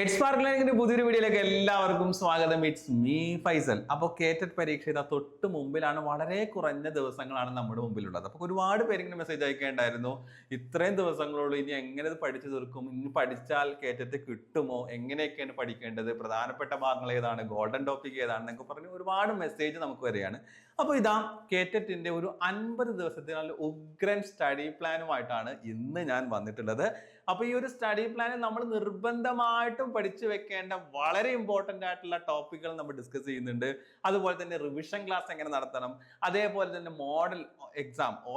Earths spark ലേണിംഗിന്റെ പുതിയൊരു വീഡിയോയിലേക്ക് എല്ലാവർക്കും സ്വാഗതം. ഇറ്റ്സ് മീ ഫൈസൽ അപ്പോൾ കേറ്റഡ് പരീക്ഷ ഇതാ തൊട്ട് മുമ്പിലാണ് വളരെ കുറഞ്ഞ ദിവസങ്ങളാണ് നമ്മുടെ മുമ്പിലുള്ളത്. അപ്പോൾ ഒരുപാട് പേര് ഇങ്ങനെ മെസ്സേജ് അയക്കേണ്ടായിരുന്നു ഇത്രയും ദിവസങ്ങളുള്ളൂ ഇനി എങ്ങനെ ഇത് പഠിച്ചു തീർക്കും? ഇനി പഠിച്ചാൽ കേറ്റത്ത് കിട്ടുമോ? എങ്ങനെയൊക്കെയാണ് പഠിക്കേണ്ടത്? പ്രധാനപ്പെട്ട ഭാഗങ്ങൾ ഏതാണ്? ഗോൾഡൻ ടോപ്പിക് ഏതാണ്? എന്നൊക്കെ പറഞ്ഞ് ഒരുപാട് മെസ്സേജ് നമുക്ക് വരികയാണ്. അപ്പോൾ ഇതാ കേറ്ററ്റിന്റെ ഒരു അൻപത് ദിവസത്തെ നല്ല ഉഗ്രൻ സ്റ്റഡി പ്ലാനുമായിട്ടാണ് ഇന്ന് ഞാൻ വന്നിട്ടുള്ളത്. അപ്പോൾ ഈ ഒരു സ്റ്റഡി പ്ലാനിൽ നമ്മൾ നിർബന്ധമായിട്ടും പഠിച്ചു വെക്കേണ്ട വളരെ ഇമ്പോർട്ടന്റ് ആയിട്ടുള്ള ടോപ്പിക്കുകൾ നമ്മൾ ഡിസ്കസ് ചെയ്യുന്നുണ്ട്. അതുപോലെ തന്നെ റിവിഷൻ ക്ലാസ് എങ്ങനെ നടത്തണം. അതേപോലെ തന്നെ model exam O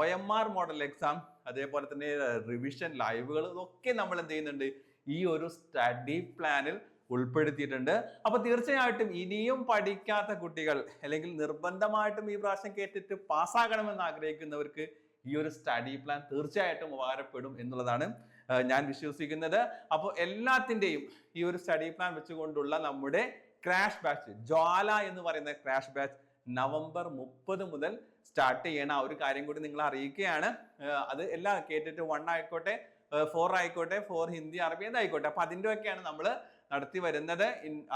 model exam അതേപോലെ തന്നെ റിവിഷൻ ലൈവുകൾ ഇതൊക്കെ നമ്മൾ എന്ത് ചെയ്യുന്നുണ്ട്. ഈ ഒരു സ്റ്റഡി പ്ലാനിൽ ഉൾപ്പെടുത്തിയിട്ടുണ്ട്. അപ്പൊ തീർച്ചയായിട്ടും ഇനിയും പഠിക്കാത്ത കുട്ടികൾ അല്ലെങ്കിൽ നിർബന്ധമായിട്ടും ഈ പ്രാവശ്യം കേട്ടിട്ട് പാസ്സാകണമെന്ന് ആഗ്രഹിക്കുന്നവർക്ക് ഈ ഒരു സ്റ്റഡി പ്ലാൻ തീർച്ചയായിട്ടും ഉപകാരപ്പെടും എന്നുള്ളതാണ് ഞാൻ വിശ്വസിക്കുന്നത്. അപ്പോൾ എല്ലാത്തിന്റെയും ഈ ഒരു സ്റ്റഡി പ്ലാൻ വെച്ചുകൊണ്ടുള്ള നമ്മുടെ ക്രാഷ് ബാച്ച് ജ്വാല എന്ന് പറയുന്ന ക്രാഷ് ബാച്ച് നവംബർ മുപ്പത് മുതൽ സ്റ്റാർട്ട് ചെയ്യണ ആ ഒരു കാര്യം കൂടി നിങ്ങൾ അറിയിക്കുകയാണ്. അത് എല്ലാം കേട്ടിട്ട് വൺ ആയിക്കോട്ടെ ഫോർ ആയിക്കോട്ടെ ഫോർ ഹിന്ദി അറബി എന്തായിക്കോട്ടെ. അപ്പൊ അതിന്റെ ഒക്കെയാണ് നമ്മൾ നടത്തി വരുന്നത്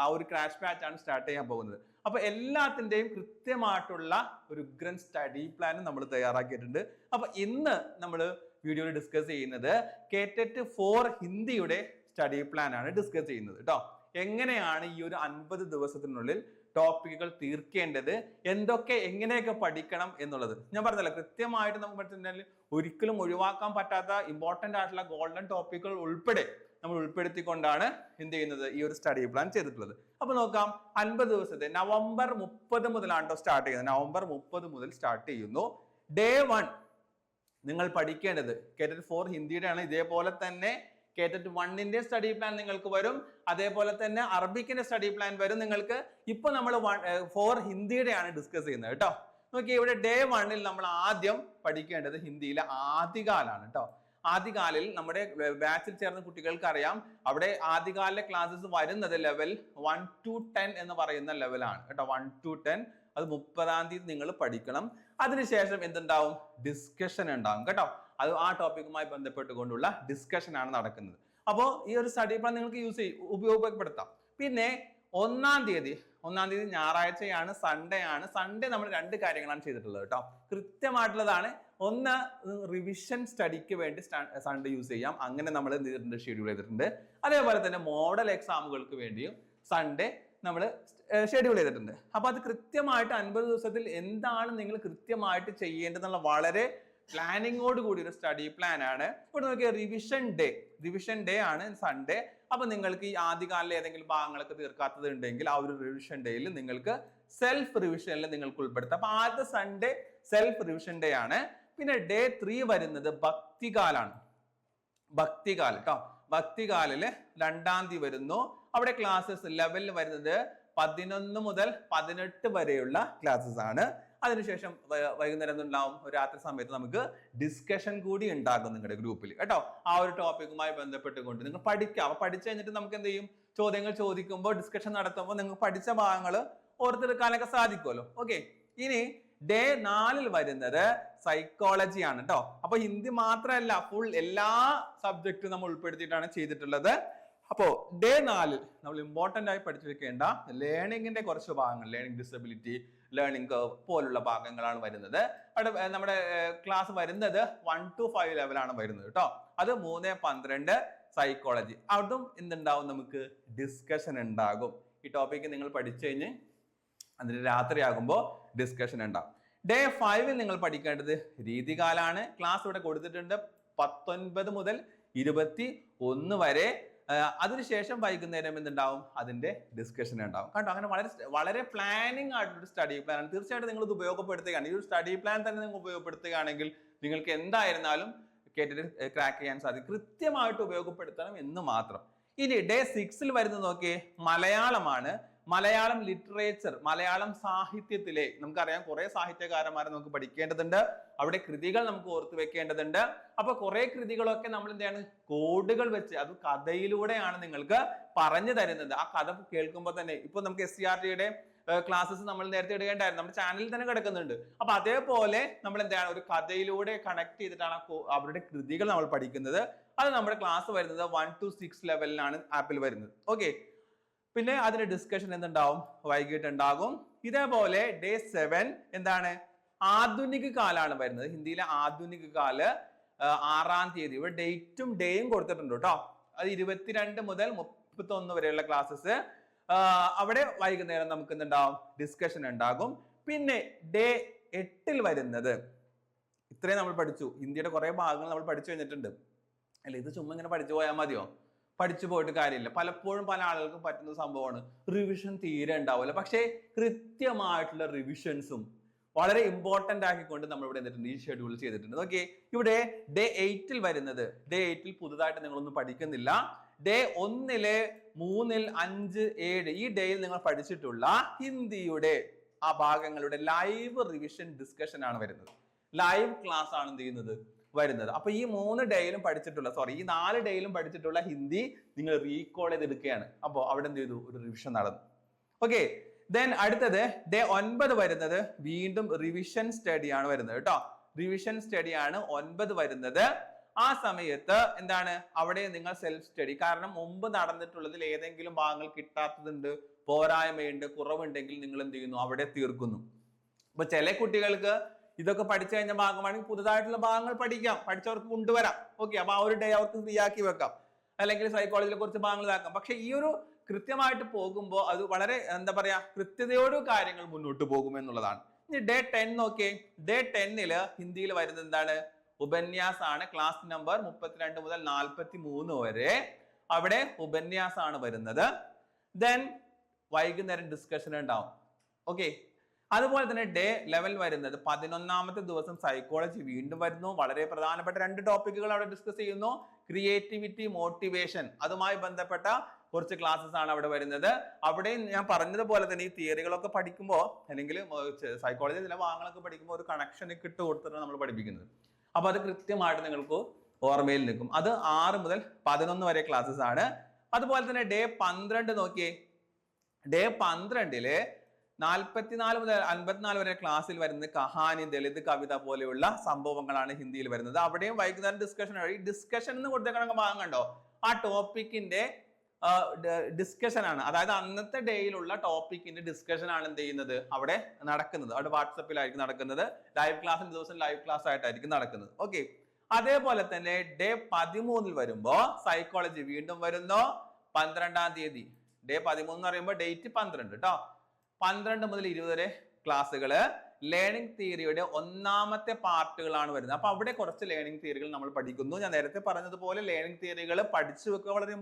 ആ ഒരു ക്രാഷ് ബാച്ച് ആണ് സ്റ്റാർട്ട് ചെയ്യാൻ പോകുന്നത്. അപ്പൊ എല്ലാത്തിന്റെയും കൃത്യമായിട്ടുള്ള ഒരു ഉഗ്രൻ സ്റ്റഡി പ്ലാൻ നമ്മൾ തയ്യാറാക്കിയിട്ടുണ്ട്. അപ്പൊ ഇന്ന് നമ്മൾ വീഡിയോയിൽ ഡിസ്കസ് ചെയ്യുന്നത് കേറ്ററ്റ് ഫോർ ഹിന്ദിയുടെ സ്റ്റഡി പ്ലാൻ ആണ് ഡിസ്കസ് ചെയ്യുന്നത് കേട്ടോ എങ്ങനെയാണ് ഈ ഒരു അൻപത് ദിവസത്തിനുള്ളിൽ ടോപ്പിക്കുകൾ തീർക്കേണ്ടത്? എന്തൊക്കെ എങ്ങനെയൊക്കെ പഠിക്കണം എന്നുള്ളത്? ഞാൻ പറഞ്ഞല്ലോ കൃത്യമായിട്ട് നമുക്ക് പഠിച്ചിട്ടുണ്ടെങ്കിൽ ഒരിക്കലും ഒഴിവാക്കാൻ പറ്റാത്ത ഇമ്പോർട്ടന്റ് ആയിട്ടുള്ള ഗോൾഡൻ ടോപ്പിക്കുകൾ ഉൾപ്പെടെ നമ്മൾ ഉൾപ്പെടുത്തിക്കൊണ്ടാണ് എന്ത് ചെയ്യുന്നത്? ഈ ഒരു സ്റ്റഡി പ്ലാൻ ചെയ്തിട്ടുള്ളത്. അപ്പൊ നോക്കാം. അൻപത് ദിവസത്തെ നവംബർ മുപ്പത് മുതലാണ് കേട്ടോ സ്റ്റാർട്ട് ചെയ്യുന്നത്. നവംബർ മുപ്പത് മുതൽ സ്റ്റാർട്ട് ചെയ്യുന്നു. ഡേ വൺ നിങ്ങൾ പഠിക്കേണ്ടത് കേറ്ററ്റ് ഫോർ ഹിന്ദിയുടെ ആണ് ഇതേപോലെ തന്നെ കേറ്ററ്റ് വണ്ണിന്റെ സ്റ്റഡി പ്ലാൻ നിങ്ങൾക്ക് വരും. അതേപോലെ തന്നെ അറബിക്കിന്റെ സ്റ്റഡി പ്ലാൻ വരും. നിങ്ങൾക്ക് ഇപ്പൊ നമ്മൾ ഫോർ ഹിന്ദിയുടെ ആണ് ഡിസ്കസ് ചെയ്യുന്നത് കേട്ടോ നോക്കി ഇവിടെ ഡേ വണ്ണിൽ നമ്മൾ ആദ്യം പഠിക്കേണ്ടത് ഹിന്ദിയിലെ ആദ്യകാലാണ് കേട്ടോ ആദ്യകാലിൽ നമ്മുടെ ബാച്ചിൽ ചേർന്ന കുട്ടികൾക്ക് അറിയാം അവിടെ ആദ്യകാല ക്ലാസ്സസ് വരുന്നത് ലെവൽ വൺ ടു ടെൻ എന്ന് പറയുന്ന ലെവലാണ് കേട്ടോ വൺ ടു ടെൻ അത് മുപ്പതാം തീയതി നിങ്ങൾ പഠിക്കണം. അതിനുശേഷം എന്തുണ്ടാവും? ഡിസ്കഷൻ ഉണ്ടാവും. കേട്ടോ അത് ആ ടോപ്പിക്കുമായി ബന്ധപ്പെട്ടുകൊണ്ടുള്ള ഡിസ്കഷൻ ആണ് നടക്കുന്നത്. അപ്പോൾ ഈ ഒരു സ്റ്റഡി പ്ലാൻ നിങ്ങൾക്ക് യൂസ് ചെയ്യും ഉപയോഗപ്പെടുത്താം. പിന്നെ ഒന്നാം തീയതി ഒന്നാം തീയതി ഞായറാഴ്ചയാണ് സൺഡേ ആണ്. സൺഡേ നമ്മൾ രണ്ട് കാര്യങ്ങളാണ് ചെയ്തിട്ടുള്ളത് കേട്ടോ. കൃത്യമായിട്ടുള്ളതാണ്. ഒന്ന് റിവിഷൻ സ്റ്റഡിക്ക് വേണ്ടി സൺഡേ യൂസ് ചെയ്യാം. അങ്ങനെ നമ്മൾ എന്ത് ചെയ്തിട്ടുണ്ട്? ഷെഡ്യൂൾ ചെയ്തിട്ടുണ്ട്. അതേപോലെ തന്നെ മോഡൽ എക്സാമുകൾക്ക് വേണ്ടിയും സൺഡേ നമ്മൾ ഷെഡ്യൂൾ ചെയ്തിട്ടുണ്ട്. അപ്പൊ അത് കൃത്യമായിട്ട് അൻപത് ദിവസത്തിൽ എന്താണ് നിങ്ങൾ കൃത്യമായിട്ട് ചെയ്യേണ്ടതെന്നുള്ള വളരെ പ്ലാനിങ്ങോട് കൂടി ഒരു സ്റ്റഡി പ്ലാൻ ആണ്. ഇവിടെ നോക്കിയാൽ റിവിഷൻ ഡേ റിവിഷൻ ഡേ ആണ് സൺഡേ അപ്പൊ നിങ്ങൾക്ക് ഈ ആദ്യകാലിലെ ഏതെങ്കിലും ഭാഗങ്ങളൊക്കെ തീർക്കാത്തത് ഉണ്ടെങ്കിൽ ആ ഒരു റിവിഷൻ ഡേയിൽ നിങ്ങൾക്ക് സെൽഫ് റിവിഷനിൽ നിങ്ങൾക്ക് ഉൾപ്പെടുത്താം. അപ്പൊ ആദ്യത്തെ സൺഡേ സെൽഫ് റിവിഷൻ ഡേ ആണ്. പിന്നെ ഡേ ത്രീ വരുന്നത് ഭക്തികാലാണ്. ഭക്തികാൽ കേട്ടോ ഭക്തികാലിൽ രണ്ടാം തീയതി വരുന്നു. അവിടെ ക്ലാസ്സസ് ലെവലിൽ വരുന്നത് പതിനൊന്ന് മുതൽ പതിനെട്ട് വരെയുള്ള ക്ലാസ്സസ് ആണ്. അതിനുശേഷം വൈകുന്നേരം ഉണ്ടാവും? രാത്രി സമയത്ത് നമുക്ക് ഡിസ്കഷൻ കൂടി ഉണ്ടാകും നിങ്ങളുടെ ഗ്രൂപ്പിൽ കേട്ടോ? ആ ഒരു ടോപ്പിക്കുമായി ബന്ധപ്പെട്ടുകൊണ്ട് നിങ്ങൾ പഠിക്കുക. അപ്പൊ പഠിച്ചു കഴിഞ്ഞിട്ട് നമുക്ക് എന്ത് ചെയ്യും? ചോദ്യങ്ങൾ ചോദിക്കുമ്പോൾ ഡിസ്കഷൻ നടത്തുമ്പോൾ നിങ്ങൾ പഠിച്ച ഭാഗങ്ങൾ ഓർത്തെടുക്കാനൊക്കെ സാധിക്കുമല്ലോ. ഓക്കെ ഇനി ഡേ നാലിൽ വരുന്നത് സൈക്കോളജി ആണ് കേട്ടോ അപ്പൊ ഹിന്ദി മാത്രമല്ല ഫുൾ എല്ലാ സബ്ജക്റ്റും നമ്മൾ ഉൾപ്പെടുത്തിയിട്ടാണ് ചെയ്തിട്ടുള്ളത്. അപ്പോ ഡേ നാലിൽ നമ്മൾ ഇമ്പോർട്ടന്റ് ആയി പഠിച്ചു വെക്കേണ്ട ലേണിംഗിന്റെ കുറച്ച് ഭാഗങ്ങൾ ലേണിംഗ് ഡിസബിലിറ്റി ലേണിംഗ് കർവ് പോലുള്ള ഭാഗങ്ങളാണ് വരുന്നത്. അവിടെ നമ്മുടെ ക്ലാസ് വരുന്നത് വൺ ടു ഫൈവ് ലെവലാണ് വരുന്നത് കേട്ടോ. അത് മൂന്ന് പന്ത്രണ്ട് സൈക്കോളജി അതും എന്തുണ്ടാവും നമുക്ക്? ഡിസ്കഷൻ ഉണ്ടാകും. ഈ ടോപ്പിക്ക് നിങ്ങൾ പഠിച്ചു കഴിഞ്ഞ് അതിന് രാത്രിയാകുമ്പോൾ ഡിസ്കഷൻ ഉണ്ടാകും ഡേ ഫൈവിൽ നിങ്ങൾ പഠിക്കേണ്ടത് രീതികാലാണ്. ക്ലാസ് ഇവിടെ കൊടുത്തിട്ടുണ്ട് പത്തൊൻപത് മുതൽ ഇരുപത്തി ഒന്ന് വരെ അതിനുശേഷം വൈകുന്നേരം എന്തുണ്ടാവും? അതിന്റെ ഡിസ്കഷൻ ഉണ്ടാവും. കേട്ടോ അങ്ങനെ വളരെ വളരെ പ്ലാനിങ് ആയിട്ടൊരു സ്റ്റഡി പ്ലാൻ ആണ്. തീർച്ചയായിട്ടും നിങ്ങൾ ഇത് ഉപയോഗപ്പെടുത്തുകയാണ്. ഈ ഒരു സ്റ്റഡി പ്ലാൻ തന്നെ നിങ്ങൾ ഉപയോഗപ്പെടുത്തുകയാണെങ്കിൽ നിങ്ങൾക്ക് എന്തായിരുന്നാലും കേട്ടിട്ട് ക്രാക്ക് ചെയ്യാൻ സാധിക്കും. കൃത്യമായിട്ട് ഉപയോഗപ്പെടുത്തണം എന്ന് മാത്രം. ഇനി ഡേ സിക്സിൽ വരുന്നത് നോക്കിയേ മലയാളമാണ് മലയാളം ലിറ്ററേച്ചർ മലയാളം സാഹിത്യത്തിലെ നമുക്കറിയാം കുറെ സാഹിത്യകാരന്മാരെ നമുക്ക് പഠിക്കേണ്ടതുണ്ട്. അവിടെ കൃതികൾ നമുക്ക് ഓർത്തു വെക്കേണ്ടതുണ്ട്. അപ്പൊ കുറെ കൃതികളൊക്കെ നമ്മൾ എന്താണ് കോഡുകൾ വെച്ച് അത് കഥയിലൂടെയാണ് നിങ്ങൾക്ക് പറഞ്ഞു തരുന്നത്. ആ കഥ കേൾക്കുമ്പോൾ തന്നെ ഇപ്പൊ നമുക്ക് എസ് സി ആർ ടിയുടെ ക്ലാസ്സസ് നമ്മൾ നേരത്തെ ഇടുകയുണ്ടായിരുന്നു. നമ്മുടെ ചാനലിൽ തന്നെ കിടക്കുന്നുണ്ട്. അപ്പൊ അതേപോലെ നമ്മൾ എന്താണ് ഒരു കഥയിലൂടെ കണക്ട് ചെയ്തിട്ടാണ് അവരുടെ കൃതികൾ നമ്മൾ പഠിക്കുന്നത്. അത് നമ്മുടെ ക്ലാസ് വരുന്നത് വൺ ടു സിക്സ് ലെവലിലാണ് ആപ്പിൽ വരുന്നത്. ഓക്കെ പിന്നെ അതിന്റെ ഡിസ്കഷൻ എന്തുണ്ടാവും? വൈകിട്ട് ഉണ്ടാകും ഇതേപോലെ ഡേ സെവൻ എന്താണ്? ആധുനിക കാലാണ് വരുന്നത്. ഹിന്ദിയിലെ ആധുനിക കാൽ ആറാം തീയതി. ഇവിടെ ഡേറ്റും ഡേയും കൊടുത്തിട്ടുണ്ട് കേട്ടോ അത് ഇരുപത്തിരണ്ട് മുതൽ മുപ്പത്തി ഒന്ന് വരെയുള്ള ക്ലാസ്സസ് അവിടെ വൈകുന്നേരം നമുക്ക് എന്തുണ്ടാവും? ഡിസ്കഷൻ ഉണ്ടാകും. പിന്നെ ഡേ എട്ടിൽ വരുന്നത്. ഇത്രയും നമ്മൾ പഠിച്ചു. ഇന്ത്യയുടെ കുറെ ഭാഗങ്ങൾ നമ്മൾ പഠിച്ചു കഴിഞ്ഞിട്ടുണ്ട്. അല്ല ഇത് ചുമ്മാ ഇങ്ങനെ പഠിച്ചു പോയാൽ മതിയോ? പഠിച്ചു പോയിട്ട് കാര്യമില്ല. പലപ്പോഴും പല ആളുകൾക്കും പറ്റുന്ന സംഭവമാണ്. റിവിഷൻ തീരെ ഉണ്ടാവില്ല പക്ഷേ കൃത്യമായിട്ടുള്ള റിവിഷൻസും വളരെ ഇമ്പോർട്ടന്റ് ആക്കിക്കൊണ്ട് നമ്മൾ ഇവിടെ എന്തിട്ടുണ്ട്? ഈ ഷെഡ്യൂൾ ചെയ്തിട്ടുണ്ട്. ഓക്കെ ഇവിടെ ഡേ എയ്റ്റിൽ വരുന്നത്. ഡേ എയ്റ്റിൽ പുതുതായിട്ട് നിങ്ങളൊന്നും പഠിക്കുന്നില്ല. ഡേ ഒന്നിൽ മൂന്നിൽ അഞ്ച് ഏഴ് ഈ ഡേയിൽ നിങ്ങൾ പഠിച്ചിട്ടുള്ള ഹിന്ദിയുടെ ആ ഭാഗങ്ങളുടെ ലൈവ് റിവിഷൻ ഡിസ്കഷൻ ആണ് വരുന്നത്. ലൈവ് ക്ലാസ് ആണ് എന്ത് ചെയ്യുന്നത്? വരുന്നത്. അപ്പൊ ഈ മൂന്ന് ഡേയിലും പഠിച്ചിട്ടുള്ള സോറി ഈ നാല് ഡേയിലും പഠിച്ചിട്ടുള്ള ഹിന്ദി നിങ്ങൾ റീകോൾ ചെയ്തെടുക്കുകയാണ്. അപ്പോൾ അവിടെ എന്ത് ചെയ്തു? ഒരു റിവിഷൻ നടന്നു. ഓക്കെ ദെൻ അടുത്തത് ഡേ ഒൻപത് വരുന്നത് വീണ്ടും റിവിഷൻ സ്റ്റഡി ആണ് വരുന്നത് കേട്ടോ. റിവിഷൻ സ്റ്റഡി ആണ് ഒൻപത് വരുന്നത്. ആ സമയത്ത് എന്താണ്? അവിടെ നിങ്ങൾ സെൽഫ് സ്റ്റഡി കാരണം മുമ്പ് നടന്നിട്ടുള്ളതിൽ ഏതെങ്കിലും ഭാഗങ്ങൾ കിട്ടാത്തതുണ്ട് പോരായ്മയുണ്ട് കുറവുണ്ടെങ്കിൽ നിങ്ങൾ എന്ത് ചെയ്യുന്നു? അവിടെ തീർക്കുന്നു. അപ്പൊ ചില കുട്ടികൾക്ക് ഇതൊക്കെ പഠിച്ചു കഴിഞ്ഞ ഭാഗമാണെങ്കിൽ പുതുതായിട്ടുള്ള ഭാഗങ്ങൾ പഠിക്കാം. പഠിച്ചവർക്ക് കൊണ്ടുവരാം. ഓക്കെ അപ്പൊ ആ ഒരു ഡേ അവർക്ക് ഫ്രീ ആക്കി വെക്കാം. അല്ലെങ്കിൽ സൈക്കോളജിയിലെ കുറച്ച് ഭാഗങ്ങൾ ഇതാക്കാം. പക്ഷെ ഈ ഒരു കൃത്യമായിട്ട് പോകുമ്പോൾ അത് വളരെ എന്താ പറയാ കൃത്യതയോട് കാര്യങ്ങൾ മുന്നോട്ട് പോകും എന്നുള്ളതാണ്. ഇനി ഡേ ടെൻ നോക്കിയേ. ഡേ ടെന്നിൽ ഹിന്ദിയിൽ വരുന്നത് എന്താണ്? ഉപന്യാസാണ് ക്ലാസ് നമ്പർ മുപ്പത്തിരണ്ട് മുതൽ നാൽപ്പത്തി മൂന്ന് വരെ. അവിടെ ഉപന്യാസാണ് വരുന്നത്. ദെൻ വൈകുന്നേരം ഡിസ്കഷൻ ഉണ്ടാവും. ഓക്കെ അതുപോലെ തന്നെ ഡേ ലെവൽ വരുന്നത് പതിനൊന്നാമത്തെ ദിവസം സൈക്കോളജി വീണ്ടും വരുന്നു. വളരെ പ്രധാനപ്പെട്ട രണ്ട് ടോപ്പിക്കുകൾ അവിടെ ഡിസ്കസ് ചെയ്യുന്നു. ക്രിയേറ്റിവിറ്റി മോട്ടിവേഷൻ അതുമായി ബന്ധപ്പെട്ട കുറച്ച് ക്ലാസ്സസ് ആണ് അവിടെ വരുന്നത്. അവിടെ ഞാൻ പറഞ്ഞതുപോലെ തന്നെ ഈ തിയറികളൊക്കെ പഠിക്കുമ്പോൾ അല്ലെങ്കിൽ സൈക്കോളജി ചില ഭാഗങ്ങളൊക്കെ പഠിക്കുമ്പോൾ ഒരു കണക്ഷൻ ഇട്ട് കൊടുത്തിട്ടാണ് നമ്മൾ പഠിപ്പിക്കുന്നത്. അപ്പോൾ അത് കൃത്യമായിട്ട് നിങ്ങൾക്ക് ഓർമ്മയിൽ നിൽക്കും. അത് ആറ് മുതൽ പതിനൊന്ന് വരെ ക്ലാസ്സസ് ആണ്. അതുപോലെ തന്നെ ഡേ പന്ത്രണ്ട് നോക്കിയേ. ഡേ പന്ത്രണ്ടിൽ നാൽപ്പത്തിനാല് മുതൽ അൻപത്തിനാല് വരെ ക്ലാസ്സിൽ വരുന്നത് കഹാനി ദളിത് കവിത പോലെയുള്ള സംഭവങ്ങളാണ് ഹിന്ദിയിൽ വരുന്നത്. അവിടെയും വൈകുന്നേരം ഡിസ്കഷൻ ഈ ഡിസ്കഷൻ എന്ന് കൊടുത്തേക്കണ ഭാഗം കണ്ടോ? ആ ടോപ്പിക്കിന്റെ ഡിസ്കഷൻ ആണ്. അതായത് അന്നത്തെ ഡേയിലുള്ള ടോപ്പിക്കിന്റെ ഡിസ്കഷൻ ആണ് എന്ത് ചെയ്യുന്നത്? അവിടെ നടക്കുന്നത്. അവിടെ വാട്സപ്പിലായിരിക്കും നടക്കുന്നത്. ലൈവ് ക്ലാസ്സിന് ദിവസം ലൈവ് ക്ലാസ് ആയിട്ടായിരിക്കും നടക്കുന്നത്. ഓക്കെ അതേപോലെ തന്നെ ഡേ പതിമൂന്നിൽ വരുമ്പോ സൈക്കോളജി വീണ്ടും വരുന്നു? പന്ത്രണ്ടാം തീയതി. ഡേ പതിമൂന്ന് എന്ന് പറയുമ്പോൾ ഡേറ്റ് പന്ത്രണ്ട് കേട്ടോ പന്ത്രണ്ട് മുതൽ ഇരുപത് വരെ ക്ലാസ്സുകൾ ലേണിംഗ് തിയറിയുടെ ഒന്നാമത്തെ പാർട്ടുകളാണ് വരുന്നത്. അപ്പൊ അവിടെ കുറച്ച് ലേണിംഗ് തിയറികൾ നമ്മൾ പഠിക്കുന്നു. ഞാൻ നേരത്തെ പറഞ്ഞതുപോലെ ലേണിംഗ് തിയറികൾ പഠിച്ചു വെക്കുക വളരെ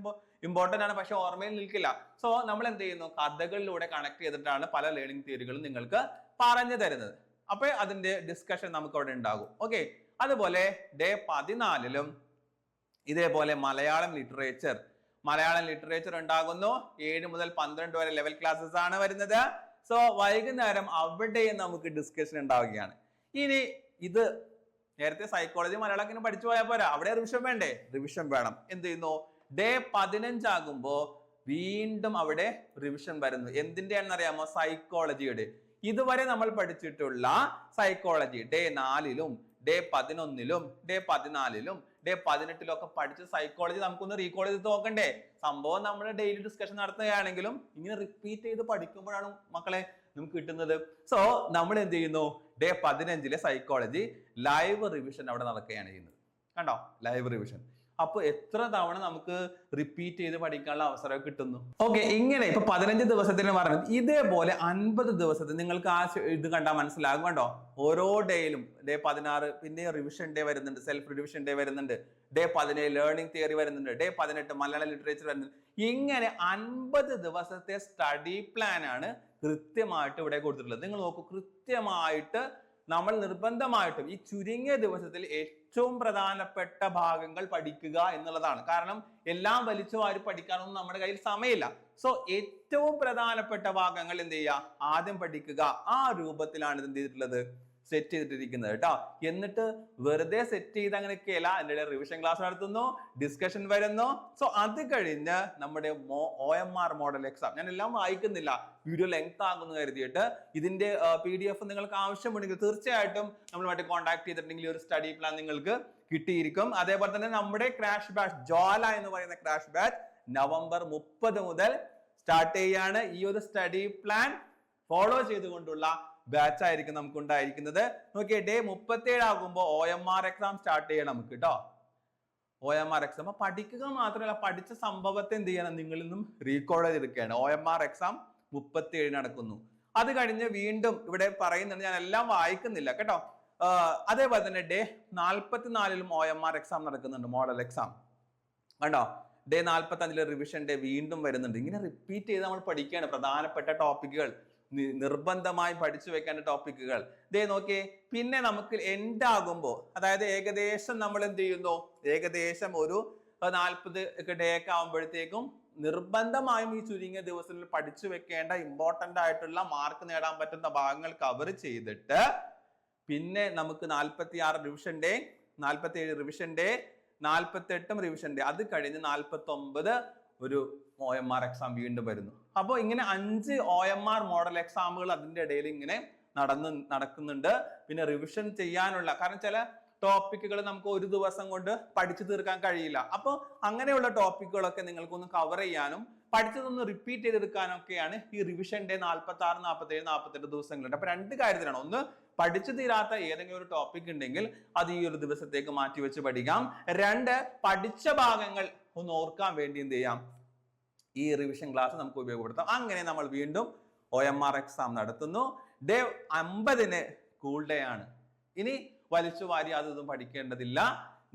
ഇമ്പോർട്ടന്റ് ആണ്. പക്ഷെ ഓർമ്മയിൽ നിൽക്കില്ല. സോ നമ്മൾ എന്ത് ചെയ്യുന്നു? കഥകളിലൂടെ കണക്ട് ചെയ്തിട്ടാണ് പല ലേണിംഗ് തിയറികളും നിങ്ങൾക്ക് പറഞ്ഞു തരുന്നത്. അപ്പൊ അതിന്റെ ഡിസ്കഷൻ നമുക്ക് അവിടെ ഉണ്ടാകും. ഓക്കെ അതുപോലെ ഡേ പതിനാലിലും ഇതേപോലെ മലയാളം ലിറ്ററേച്ചർ മലയാളം ലിറ്ററേച്ചർ ഉണ്ടാകുന്നു. ഏഴ് മുതൽ പന്ത്രണ്ട് വരെ ലെവൽ ക്ലാസ്സസ് ആണ് വരുന്നത്. സോ വൈകുന്നേരം അവിടെയും നമുക്ക് ഡിസ്കഷൻ ഉണ്ടാവുകയാണ്. ഇനി ഇത് നേരത്തെ സൈക്കോളജി മലയാളത്തിന് പഠിച്ചു പോയാൽ പോരാ. അവിടെ റിവിഷൻ വേണ്ടേ? റിവിഷൻ വേണം. എന്ത് ചെയ്യുന്നു? ഡേ പതിനഞ്ചാകുമ്പോ വീണ്ടും അവിടെ റിവിഷൻ വരുന്നു. എന്തിന്റെയാണെന്ന് അറിയാമോ സൈക്കോളജിയുടെ ഇതുവരെ നമ്മൾ പഠിച്ചിട്ടുള്ള സൈക്കോളജി ഡേ നാലിലും ഡേ പതിനൊന്നിലും ഡേ പതിനാലിലും ഡേ പതിനെട്ടിലൊക്കെ പഠിച്ച സൈക്കോളജി നമുക്കൊന്ന് റീകോൾ ചെയ്ത് നോക്കണ്ടേ? സംഭവം നമ്മൾ ഡെയിലി ഡിസ്കഷൻ നടത്തുകയാണെങ്കിലും ഇങ്ങനെ റിപ്പീറ്റ് ചെയ്ത് പഠിക്കുമ്പോഴാണ് മക്കളെ നമുക്ക് കിട്ടുന്നത്. സോ നമ്മൾ എന്ത് ചെയ്യുന്നു? ഡേ പതിനഞ്ചിലെ സൈക്കോളജി ലൈവ് റിവിഷൻ അവിടെ നടക്കുകയാണ് ചെയ്യുന്നത്. കണ്ടോ? ലൈവ് റിവിഷൻ അപ്പൊ എത്ര തവണ നമുക്ക് റിപ്പീറ്റ് ചെയ്ത് പഠിക്കാനുള്ള അവസരം കിട്ടുന്നു? ഓക്കെ ഇങ്ങനെ ഇപ്പൊ പതിനഞ്ച് ദിവസത്തിന് പറഞ്ഞത് ഇതേപോലെ അൻപത് ദിവസത്തിൽ നിങ്ങൾക്ക് ആ ഇത് കണ്ടാൽ മനസ്സിലാകും കേട്ടോ ഓരോ ഡേയിലും ഡേ പതിനാറ് പിന്നെ റിവിഷൻ ഡേ വരുന്നുണ്ട് സെൽഫ് റിവിഷൻ ഡേ വരുന്നുണ്ട്. ഡേ പതിനേഴ് ലേണിംഗ് തിയറി വരുന്നുണ്ട്. ഡേ പതിനെട്ട് മലയാള ലിറ്ററേച്ചർ വരുന്നുണ്ട്. ഇങ്ങനെ അൻപത് ദിവസത്തെ സ്റ്റഡി പ്ലാൻ ആണ് കൃത്യമായിട്ട് ഇവിടെ കൊടുത്തിട്ടുള്ളത്. നിങ്ങൾ നോക്കൂ കൃത്യമായിട്ട് നമ്മൾ നിർബന്ധമായിട്ടും ഈ ചുരുങ്ങിയ ദിവസത്തിൽ ഏറ്റവും പ്രധാനപ്പെട്ട ഭാഗങ്ങൾ പഠിക്കുക എന്നുള്ളതാണ്. കാരണം എല്ലാം വലിച്ചു വാരി പഠിക്കാനൊന്നും നമ്മുടെ കയ്യിൽ സമയമില്ല. സോ ഏറ്റവും പ്രധാനപ്പെട്ട ഭാഗങ്ങൾ എന്ത് ചെയ്യുക? ആദ്യം പഠിക്കുക. ആ രൂപത്തിലാണ് ഇത് എന്ത് ചെയ്തിട്ടുള്ളത്? സെറ്റ് ചെയ്തിട്ടിരിക്കുന്നത് കേട്ടോ. എന്നിട്ട് വെറുതെ സെറ്റ് ചെയ്ത് അങ്ങനെ ഒക്കെയല്ല അതിന്റെ റിവിഷൻ ക്ലാസ് നടത്തുന്നു ഡിസ്കഷൻ വരുന്നു. സോ അത് കഴിഞ്ഞ് നമ്മുടെ O M R model exam ഞാൻ എല്ലാം വായിക്കുന്നില്ല. വീഡിയോ ലെങ്ത് ആകുന്നു കരുതിയിട്ട്. ഇതിന്റെ പി ഡി എഫ് നിങ്ങൾക്ക് ആവശ്യമുണ്ടെങ്കിൽ തീർച്ചയായിട്ടും നമ്മളുമായിട്ട് കോൺടാക്ട് ചെയ്തിട്ടുണ്ടെങ്കിൽ ഒരു സ്റ്റഡി പ്ലാൻ നിങ്ങൾക്ക് കിട്ടിയിരിക്കും. അതേപോലെ തന്നെ നമ്മുടെ ക്രാഷ് ബാച്ച് ജോല എന്ന് പറയുന്ന ക്രാഷ് ബാച്ച് നവംബർ മുപ്പത് മുതൽ സ്റ്റാർട്ട് ചെയ്യാണ്. ഈ ഒരു സ്റ്റഡി പ്ലാൻ ഫോളോ ചെയ്തുകൊണ്ടുള്ള ബാച്ച് ആയിരിക്കും നമുക്ക് ഉണ്ടായിരിക്കുന്നത് നോക്കിയേ ഡേ മുപ്പത്തേഴ് ആകുമ്പോൾ O M R exam start ചെയ്യണം നമുക്ക് കേട്ടോ ഒ എം ആർ എക്സാം അപ്പൊ പഠിക്കുക മാത്രമല്ല പഠിച്ച സംഭവത്തെ എന്ത് ചെയ്യണം? നിങ്ങളിൽ നിന്നും റീകോൾ ചെയ്തെടുക്കുകയാണ്. ഒ എം ആർ എക്സാം മുപ്പത്തിയേഴ് നടക്കുന്നു. അത് കഴിഞ്ഞ് വീണ്ടും ഇവിടെ പറയുന്നുണ്ട് ഞാൻ എല്ലാം വായിക്കുന്നില്ല കേട്ടോ. അതേപോലെ തന്നെ ഡേ നാൽപ്പത്തിനാലിലും ഒ എം ആർ എക്സാം നടക്കുന്നുണ്ട് മോഡൽ എക്സാം കണ്ടോ? ഡേ നാൽപ്പത്തി അഞ്ചിലെ റിവിഷൻ ഡേ വീണ്ടും വരുന്നുണ്ട്. ഇങ്ങനെ റിപ്പീറ്റ് ചെയ്ത് നമ്മൾ പഠിക്കുകയാണ്. പ്രധാനപ്പെട്ട ടോപ്പിക്കുകൾ നിർബന്ധമായി പഠിച്ചു വെക്കേണ്ട ടോപ്പിക്കുകൾ ദേ നോക്കിയേ പിന്നെ നമുക്ക് എൻഡ് ആകുമ്പോൾ അതായത് ഏകദേശം നമ്മൾ എന്ത് ചെയ്യുന്നു? ഏകദേശം ഒരു നാൽപ്പത് ഡേ ഒക്കെ ആകുമ്പോഴത്തേക്കും നിർബന്ധമായും ഈ ചുരുങ്ങിയ ദിവസങ്ങളിൽ പഠിച്ചു വെക്കേണ്ട ഇമ്പോർട്ടന്റ് ആയിട്ടുള്ള മാർക്ക് നേടാൻ പറ്റുന്ന ഭാഗങ്ങൾ കവർ ചെയ്തിട്ട് പിന്നെ നമുക്ക് നാൽപ്പത്തി ആറ് റിവിഷൻ ഡേ നാൽപ്പത്തി ഏഴ് റിവിഷൻ ഡേ നാൽപ്പത്തി എട്ടും റിവിഷൻ ഡേ അത് കഴിഞ്ഞ് നാൽപ്പത്തി ഒമ്പത് ഒരു ഒ എം ആർ എക്സാം വീണ്ടും വരുന്നു. അപ്പോൾ ഇങ്ങനെ അഞ്ച് ഒ എം ആർ മോഡൽ എക്സാമുകൾ അതിന്റെ ഇടയിൽ ഇങ്ങനെ നടന്ന് നടക്കുന്നുണ്ട്. പിന്നെ റിവിഷൻ ചെയ്യാനുള്ള കാരണം ചില ടോപ്പിക്കുകൾ നമുക്ക് ഒരു ദിവസം കൊണ്ട് പഠിച്ചു തീർക്കാൻ കഴിയില്ല. അപ്പോൾ അങ്ങനെയുള്ള ടോപ്പിക്കുകളൊക്കെ നിങ്ങൾക്കൊന്ന് കവർ ചെയ്യാനും പഠിച്ചതൊന്ന് റിപ്പീറ്റ് ചെയ്തെടുക്കാനൊക്കെയാണ് ഈ റിവിഷൻ ഡേ നാൽപ്പത്തി ആറ് നാൽപ്പത്തി ഏഴ് നാൽപ്പത്തെട്ട് ദിവസങ്ങളുണ്ട്. അപ്പൊ രണ്ട് കാര്യത്തിലാണ് ഒന്ന് പഠിച്ചു തീരാത്ത ഏതെങ്കിലും ഒരു ടോപ്പിക് ഉണ്ടെങ്കിൽ അത് ഈ ഒരു ദിവസത്തേക്ക് മാറ്റി വെച്ച് പഠിക്കാം. രണ്ട് പഠിച്ച ഭാഗങ്ങൾ ഒന്ന് ഓർക്കാൻ വേണ്ടി എന്ത് ചെയ്യാം? ഈ റിവിഷൻ ക്ലാസ് നമുക്ക് ഉപയോഗപ്പെടുത്താം. അങ്ങനെ നമ്മൾ വീണ്ടും ഒ എം ആർ എക്സാം നടത്തുന്നു. ഡേ അമ്പതിന് കൂൾ ഡേ ആണ്. ഇനി വലിച്ചു വാരി അതൊന്നും പഠിക്കേണ്ടതില്ല.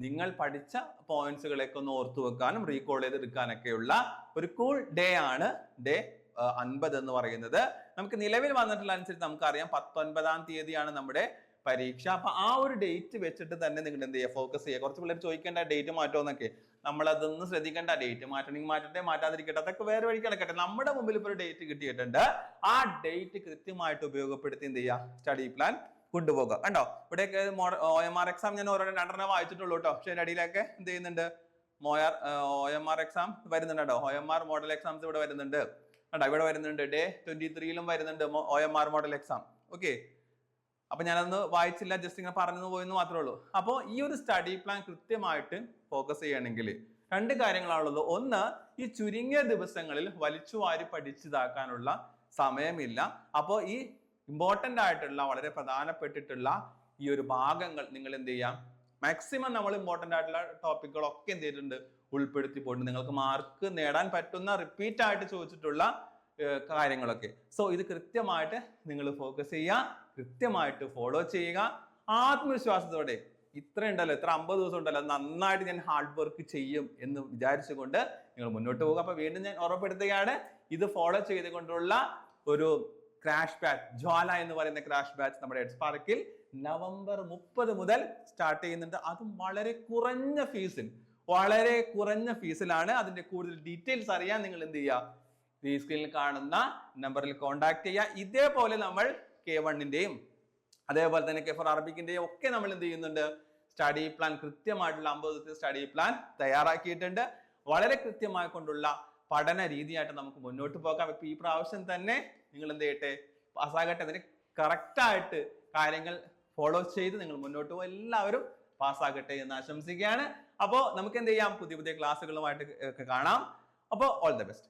നിങ്ങൾ പഠിച്ച പോയിന്റ്സുകളൊക്കെ ഒന്ന് ഓർത്തു വെക്കാനും റീകോൾ ചെയ്തെടുക്കാനൊക്കെയുള്ള ഒരു കൂൾ ഡേ ആണ്. ഡേ അൻപത് എന്ന് പറയുന്നത്. നമുക്ക് നിലവിൽ വന്നിട്ടുള്ള അനുസരിച്ച് നമുക്കറിയാം. പത്തൊൻപതാം തീയതിയാണ് നമ്മുടെ പരീക്ഷ. അപ്പൊ ആ ഒരു ഡേറ്റ് വെച്ചിട്ട് തന്നെ നിങ്ങൾ എന്ത് ചെയ്യുക? ഫോക്കസ് ചെയ്യുക. കുറച്ച് പിള്ളേർ ചോദിക്കേണ്ട ഡേറ്റ് മാറ്റോന്നൊക്കെ നമ്മൾ അതൊന്നും ശ്രദ്ധിക്കേണ്ട. ഡേറ്റ് മാറ്റണമെങ്കിൽ മാറ്റട്ടെ മാറ്റാതിരിക്കട്ടെ അതൊക്കെ വേറെ വഴിക്ക് കിടക്കട്ടെ നമ്മുടെ മുമ്പിൽ ഇപ്പോൾ ഒരു ഡേറ്റ് കിട്ടിയിട്ടുണ്ട്. ആ ഡേറ്റ് കൃത്യമായിട്ട് ഉപയോഗപ്പെടുത്തി എന്ത് ചെയ്യുക സ്റ്റഡി പ്ലാൻ കൊണ്ടുപോകുക. കണ്ടോ? ഇവിടെ ഒ എം ആർ എക്സാം ഞാൻ ഓരോ രണ്ടെണ്ണം വായിച്ചിട്ടുള്ളൂ കേട്ടോ. പക്ഷെ അടിയിലൊക്കെ എന്ത് ചെയ്യുന്നുണ്ട്? മോയാർ ഒ എം ആർ എക്സാം വരുന്നുണ്ട് കേട്ടോ. O M R model exams ഇവിടെ വരുന്നുണ്ട്. കണ്ടോ? ഇവിടെ വരുന്നുണ്ട്. ഡേ ട്വന്റി ത്രീയിലും വരുന്നുണ്ട് O M R model exam okay അപ്പൊ ഞാനന്ന് വായിച്ചില്ല ജസ്റ്റ് ഇങ്ങനെ പറഞ്ഞു പോയെന്ന് മാത്രമേ ഉള്ളൂ. അപ്പോൾ ഈ ഒരു സ്റ്റഡി പ്ലാൻ കൃത്യമായിട്ട് ഫോക്കസ് ചെയ്യണമെങ്കിൽ രണ്ട് കാര്യങ്ങളാണുള്ളത്. ഒന്ന് ഈ ചുരുങ്ങിയ ദിവസങ്ങളിൽ വലിച്ചു വാരി പഠിച്ചതാക്കാനുള്ള സമയമില്ല. അപ്പോൾ ഈ ഇമ്പോർട്ടന്റ് ആയിട്ടുള്ള വളരെ പ്രധാനപ്പെട്ടിട്ടുള്ള ഈ ഒരു ഭാഗങ്ങൾ നിങ്ങൾ എന്ത് ചെയ്യാം? മാക്സിമം നമ്മൾ ഇമ്പോർട്ടന്റ് ആയിട്ടുള്ള ടോപ്പിക്കുകളൊക്കെ എന്ത് ചെയ്തിട്ടുണ്ട്? ഉൾപ്പെടുത്തി പോയിട്ട് നിങ്ങൾക്ക് മാർക്ക് നേടാൻ പറ്റുന്ന റിപ്പീറ്റ് ആയിട്ട് ചോദിച്ചിട്ടുള്ള കാര്യങ്ങളൊക്കെ. സോ ഇത് കൃത്യമായിട്ട് നിങ്ങൾ ഫോക്കസ് ചെയ്യുക. കൃത്യമായിട്ട് ഫോളോ ചെയ്യുക. ആത്മവിശ്വാസത്തോടെ ഇത്ര ഉണ്ടല്ലോ ഇത്ര അമ്പത് ദിവസം ഉണ്ടല്ലോ നന്നായിട്ട് ഞാൻ ഹാർഡ് വർക്ക് ചെയ്യും എന്ന് വിചാരിച്ചുകൊണ്ട് നിങ്ങൾ മുന്നോട്ട് പോകുക. അപ്പൊ വീണ്ടും ഞാൻ ഉറപ്പെടുത്തുകയാണ് ഇത് ഫോളോ ചെയ്തുകൊണ്ടുള്ള ഒരു ക്രാഷ് ബാച്ച് ജ്വാല എന്ന് പറയുന്ന ക്രാഷ് ബാച്ച് നമ്മുടെ എഡ്സ് പാർക്കിൽ നവംബർ മുപ്പത് മുതൽ സ്റ്റാർട്ട് ചെയ്യുന്നുണ്ട്. അതും വളരെ കുറഞ്ഞ ഫീസിൽ വളരെ കുറഞ്ഞ ഫീസിലാണ് അതിന്റെ കൂടുതൽ ഡീറ്റെയിൽസ് അറിയാൻ നിങ്ങൾ എന്ത് ചെയ്യുക? ഈ സ്ക്രീനിൽ കാണുന്ന നമ്പറിൽ കോൺടാക്ട് ചെയ്യുക. ഇതേപോലെ നമ്മൾ കെ വണ്ണിന്റെയും അതേപോലെ തന്നെ കെ ഫോർ അറബിക്കിന്റെയും ഒക്കെ നമ്മൾ എന്ത് ചെയ്യുന്നുണ്ട്? സ്റ്റഡി പ്ലാൻ കൃത്യമായിട്ടുള്ള അമ്പത് ദിവസത്തെ സ്റ്റഡി പ്ലാൻ തയ്യാറാക്കിയിട്ടുണ്ട്. വളരെ കൃത്യമായി കൊണ്ടുള്ള പഠന രീതിയായിട്ട് നമുക്ക് മുന്നോട്ട് പോകാം. ഇപ്പം ഈ പ്രാവശ്യം തന്നെ നിങ്ങൾ എന്ത് ചെയ്യട്ടെ? പാസ്സാകട്ടെ അതിന് കറക്റ്റായിട്ട് കാര്യങ്ങൾ ഫോളോ ചെയ്ത് നിങ്ങൾ മുന്നോട്ട് പോകും എല്ലാവരും പാസ്സാകട്ടെ എന്ന് ആശംസിക്കുകയാണ്. അപ്പോൾ നമുക്ക് എന്ത് ചെയ്യാം? പുതിയ പുതിയ ക്ലാസ്സുകളുമായിട്ട് ഒക്കെ കാണാം. അപ്പോൾ ഓൾ ദ ബെസ്റ്റ്